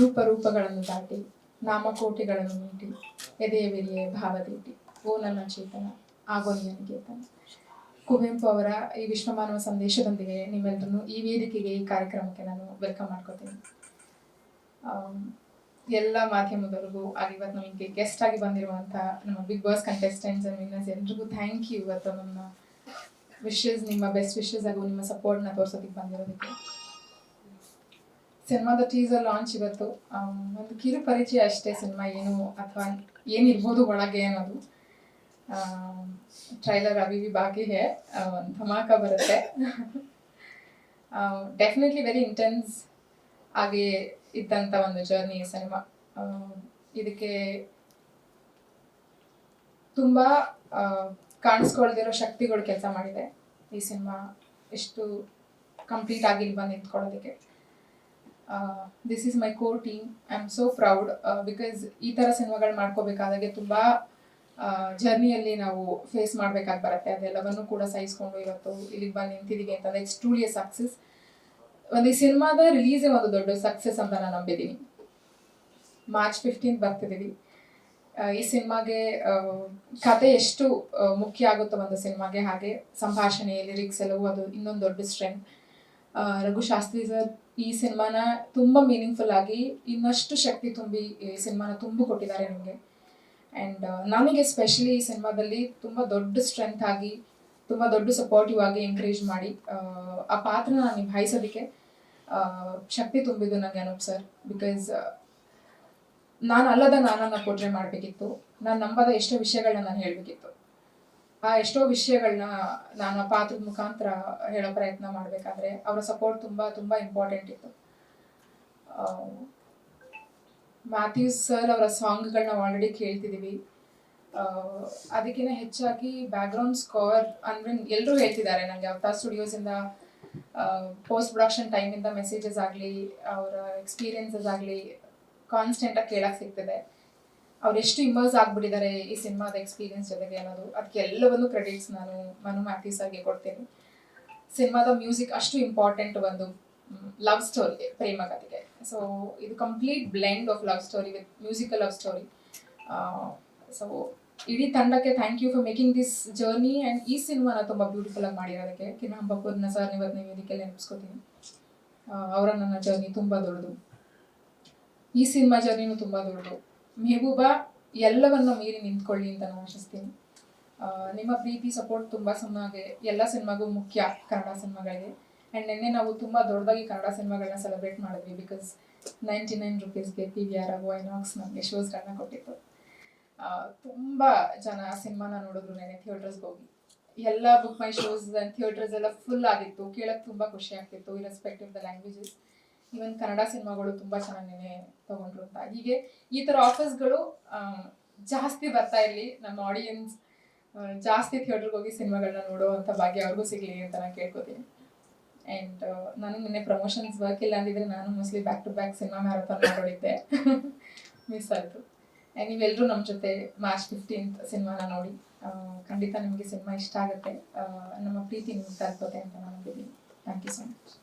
ರೂಪ ರೂಪಗಳನ್ನು ದಾಟಿ, ನಾಮಕೋಟಿಗಳನ್ನು ಮೀಟಿ ಎದೆಯ ಭಾವ ಭಾವದೀಟಿ ಓ ನನ್ನ ಚೇತನ ಆಗೋನಿಯ ನಿಕೇತನ ಕುವೆಂಪು ಅವರ ಈ ವಿಶ್ವಮಾನವ ಸಂದೇಶದೊಂದಿಗೆ ನಿಮ್ಮೆಲ್ಲರನ್ನು ಈ ವೇದಿಕೆಗೆ, ಈ ಕಾರ್ಯಕ್ರಮಕ್ಕೆ ನಾನು ವೆಲ್ಕಮ್ ಮಾಡ್ಕೋತೀನಿ. ಎಲ್ಲ ಮಾಧ್ಯಮದವರಿಗೂ ಹಾಗೆ ಇವತ್ತು ನಮಗೆ ಗೆಸ್ಟ್ ಆಗಿ ಬಂದಿರುವಂಥ ನಮ್ಮ ಬಿಗ್ ಬಾಸ್ ಕಂಟೆಸ್ಟೆಂಟ್ಸ್ ವಿನ್ನರ್ಸ್ ಎಲ್ರಿಗೂ ಥ್ಯಾಂಕ್ ಯು ಇವತ್ತು ನಮ್ಮ ವಿಶಸ್ ನಿಮ್ಮ ಬೆಸ್ಟ್ ವಿಶಸ್ ಹಾಗೂ ನಿಮ್ಮ ಸಪೋರ್ಟ್ನ ತೋರಿಸೋದಕ್ಕೆ ಬಂದಿರೋದಕ್ಕೆ. ಸಿನಿಮಾದ ಟೀಸರ್ ಲಾಂಚ್ ಇವತ್ತು. ಒಂದು ಕಿರು ಪರಿಚಯ ಅಷ್ಟೇ ಸಿನಿಮಾ ಏನು ಅಥವಾ ಏನಿರ್ಬೋದು ಒಳಗೆ ಅನ್ನೋದು. ಟ್ರೈಲರ್ ಅಭಿವಿ ಬಾಕಿ ಹೇ. ಧಮಾಕ ಬರುತ್ತೆ. ಡೆಫಿನೆಟ್ಲಿ ವೆರಿ ಇಂಟೆನ್ಸ್ ಆಗಿ ಇದ್ದಂಥ ಒಂದು ಜರ್ನಿ ಸಿನಿಮಾ. ಇದಕ್ಕೆ ತುಂಬ ಕಾಣಿಸ್ಕೊಳ್ದಿರೋ ಶಕ್ತಿಗಳು ಕೆಲಸ ಮಾಡಿದೆ. ಈ ಸಿನಿಮಾ ಎಷ್ಟು ಕಂಪ್ಲೀಟ್ ಆಗಿ ಬಂದು ನಿಂತ್ಕೊಳ್ಳೋದಕ್ಕೆ. This is my core team I am so proud because ಈ ಥರ ಸಿನಿಮಾಗಳು ಮಾಡ್ಕೋಬೇಕಾದಾಗೆ ತುಂಬ ಜರ್ನಿಯಲ್ಲಿ ನಾವು ಫೇಸ್ ಮಾಡ್ಬೇಕಾಗಿ ಬರುತ್ತೆ. ಅದೆಲ್ಲವನ್ನು ಕೂಡ ಸಹಿಸ್ಕೊಂಡು ಇವತ್ತು ಇಲ್ಲಿಗೆ ಬಂದು ನಿಂತಿದ್ದೀವಿ ಅಂತಂದರೆ ಇಟ್ಸ್ ಟ್ರೂಲಿ ಎ ಸಕ್ಸಸ್ ಒಂದು ಈ ಸಿನಿಮಾದ ರಿಲೀಸೇ ಒಂದು ದೊಡ್ಡ ಸಕ್ಸಸ್ ಅಂತ ನಾನು ನಂಬಿದ್ದೀನಿ ಮಾರ್ಚ್ ಫಿಫ್ಟೀನ್ ಬರ್ತಿದ್ದೀವಿ ಆ, ಈ ಸಿನಿಮಾಗೆ ಆ, ಕತೆ ಎಷ್ಟು ಮುಖ್ಯ ಆಗುತ್ತೋ ಒಂದು ಸಿನಿಮಾಗೆ ಹಾಗೆ ಸಂಭಾಷಣೆ ಲಿರಿಕ್ಸ್ ಎಲ್ಲವೂ ಅದು ಇನ್ನೊಂದು ದೊಡ್ಡ ಸ್ಟ್ರೆಂತ್ ರಘು ಶಾಸ್ತ್ರಿ ಸರ್ ಈ ಸಿನಿಮಾನ ತುಂಬ ಮೀನಿಂಗ್ಫುಲ್ ಆಗಿ ಇನ್ನಷ್ಟು ಶಕ್ತಿ ತುಂಬಿ ಈ ಸಿನಿಮಾನ ತುಂಬ ಕೊಟ್ಟಿದ್ದಾರೆ ನನಗೆ ಆ್ಯಂಡ್ ನನಗೆ ಸ್ಪೆಷಲಿ ಈ ಸಿನಿಮಾದಲ್ಲಿ ತುಂಬ ದೊಡ್ಡ ಸ್ಟ್ರೆಂತ್ ಆಗಿ ತುಂಬ ದೊಡ್ಡ ಸಪೋರ್ಟಿವ್ ಆಗಿ ಎಂಕರೇಜ್ ಮಾಡಿ ಆ, ಪಾತ್ರನ ನಾನು ನಿಭಾಯಿಸೋದಕ್ಕೆ ಶಕ್ತಿ ತುಂಬಿದ್ದು ನನಗೆ ಅನೂಪ್ ಸರ್ ಬಿಕಾಸ್ ನಾನು ಅಲ್ಲದ ನಾನನ್ನು ಪೋಟ್ರೆ ಮಾಡಬೇಕಿತ್ತು. ನಾನು ನಂಬದ ಎಷ್ಟೋ ವಿಷಯಗಳನ್ನ ನಾನು ಹೇಳಬೇಕಿತ್ತು. ಆ ಎಷ್ಟೋ ವಿಷಯಗಳನ್ನ ನಾನು ಪಾತ್ರದ ಮುಖಾಂತರ ಹೇಳೋ ಪ್ರಯತ್ನ ಮಾಡಬೇಕಾದ್ರೆ ಅವರ ಸಪೋರ್ಟ್ ತುಂಬ ತುಂಬ ಇಂಪಾರ್ಟೆಂಟ್ ಇತ್ತು. ಮ್ಯಾಥ್ಯೂಸ್ ಸರ್ ಅವರ ಸಾಂಗ್ಗಳನ್ನ ಆಲ್ರೆಡಿ ಕೇಳ್ತಿದ್ದೀವಿ ಅದಕ್ಕಿಂತ ಹೆಚ್ಚಾಗಿ ಬ್ಯಾಕ್ಗ್ರೌಂಡ್ ಸ್ಕೋರ್ ಅಂದ್ರೆ ಎಲ್ಲರೂ ಹೇಳ್ತಿದ್ದಾರೆ ನನಗೆ ಅವತಾರ್ ಸ್ಟುಡಿಯೋಸಿಂದ ಪೋಸ್ಟ್ ಪ್ರೊಡಕ್ಷನ್ ಟೈಮಿಂದ ಮೆಸೇಜಸ್ ಆಗಲಿ, ಅವರ ಎಕ್ಸ್ಪೀರಿಯನ್ಸಸ್ ಆಗಲಿ ಕಾನ್ಸ್ಟೆಂಟಾಗಿ ಕೇಳಕ್ಕೆ ಸಿಗ್ತಿದೆ. ಅವ್ರು ಎಷ್ಟು ಇಮರ್ಸ್ ಆಗ್ಬಿಟ್ಟಿದ್ದಾರೆ ಈ ಸಿನಿಮಾದ ಎಕ್ಸ್ಪೀರಿಯನ್ಸ್ ಜೊತೆಗೆ ಅನ್ನೋದು. ಅದಕ್ಕೆ ಎಲ್ಲವನ್ನು ಕ್ರೆಡಿಟ್ಸ್ ನಾನು ಮನು ಮ್ಯಾಥ್ಯೂಸ್ ಆಗಿ ಕೊಡ್ತೀನಿ. ಸಿನಿಮಾದ ಮ್ಯೂಸಿಕ್ ಅಷ್ಟು ಇಂಪಾರ್ಟೆಂಟ್ ಒಂದು ಲವ್ ಸ್ಟೋರಿ ಪ್ರೇಮ ಕಥೆಗೆ. ಸೊ ಇದು complete blend of love story with musical love story so ಇಡೀ ತಂಡಕ್ಕೆ thank you for making this journey and ಈ ಸಿನಿಮಾನ ತುಂಬ ಬ್ಯೂಟಿಫುಲ್ ಆಗಿ ಮಾಡಿರೋದಕ್ಕೆ. ಕಿನ್ನ ಹಂಬಪುರ್ನ ಸರ್ ಇವತ್ತು ನೀವು ಇದಕ್ಕೆಲ್ಲ ನೆನಪಿಸ್ಕೋತೀನಿ ಅವರ ನನ್ನ ಜರ್ನಿ ತುಂಬ ದೊಡ್ಡದು. ಈ ಸಿನಿಮಾ ಜರ್ನಿನೂ ತುಂಬ ದೊಡ್ಡದು. ಮೆಹಬೂಬಾ ಎಲ್ಲವನ್ನು ಮೀರಿ ನಿಂತ್ಕೊಳ್ಳಿ ಅಂತ ನಾನು ಆಶಿಸ್ತೀನಿ. ನಿಮ್ಮ ಪ್ರೀತಿ, ಸಪೋರ್ಟ್ ತುಂಬ ಸಿನಿಮಾಗೆ ಎಲ್ಲ ಸಿನಿಮಾಗೂ ಮುಖ್ಯ ಕನ್ನಡ ಸಿನಿಮಾಗಳಿಗೆ. ಆ್ಯಂಡ್ ನಿನ್ನೆ ನಾವು ತುಂಬ ದೊಡ್ಡದಾಗಿ ಕನ್ನಡ ಸಿನಿಮಾಗಳನ್ನ ಸೆಲೆಬ್ರೇಟ್ ಮಾಡಿದ್ವಿ ಬಿಕಾಸ್ ನೈಂಟಿ ನೈನ್ ರುಪೀಸ್ಗೆ ಪಿ ವಿ ಆರ್ ಆಗು ಐನಾಕ್ಸ್ ನಮಗೆ ಶೋಸ್ಗಳನ್ನ ಕೊಟ್ಟಿತ್ತು. ತುಂಬ ಜನ ಸಿನಿಮಾನ ನೋಡಿದ್ರು ನೆನೆ ಥಿಯೇಟರ್ಸ್ಗೆ ಹೋಗಿ. ಎಲ್ಲ ಬುಕ್ ಮೈ ಶೋಸ್ ಥಿಯೇಟರ್ಸ್ ಎಲ್ಲ ಫುಲ್ ಆಗಿತ್ತು. ಕೇಳೋಕ್ಕೆ ತುಂಬ ಖುಷಿ ಆಗ್ತಿತ್ತು irrespective the languages even Kannada ಸಿನಿಮಾಗಳು ತುಂಬ ಚೆನ್ನಾಗಿ ನೆನೆ ತಗೊಂಡ್ರು ಅಂತ. ಹೀಗೆ ಈ ಥರ ಆಫರ್ಸ್ಗಳು ಜಾಸ್ತಿ ಬರ್ತಾ ಇರಲಿ. ನಮ್ಮ ಆಡಿಯನ್ಸ್ ಜಾಸ್ತಿ ಥಿಯೇಟರ್ಗೆ ಹೋಗಿ ಸಿನಿಮಾಗಳನ್ನ ನೋಡುವಂಥ ಭಾಗ್ಯ ಅವ್ರಿಗೂ ಸಿಗಲಿ ಅಂತ ನಾನು ಕೇಳ್ಕೊತೀನಿ. ಆ್ಯಂಡ್ ನಾನು ನಿನ್ನೆ ಪ್ರಮೋಷನ್ಸ್ ವರ್ಕ್ ಇಲ್ಲ ಅಂದಿದ್ರೆ ನಾನು mostly back to back cinema marathon ಮಾಡಿದ್ದೆ ಮಿಸ್ ಆಯಿತು. ಆ್ಯಂಡ್ ನೀವೆಲ್ಲರೂ ನಮ್ಮ ಜೊತೆ ಮಾರ್ಚ್ ಫಿಫ್ಟೀನ್ತ್ ಸಿನಿಮಾನ ನೋಡಿ. ಖಂಡಿತ ನಿಮಗೆ ಸಿನಿಮಾ ಇಷ್ಟ ಆಗುತ್ತೆ. ನಮ್ಮ ಪ್ರೀತಿ ನಿಮ್ಗೆ ತಲುಪುತ್ತೆ ಅಂತ ನಾನು ನಂಬಿದ್ದೀನಿ. Thank you so much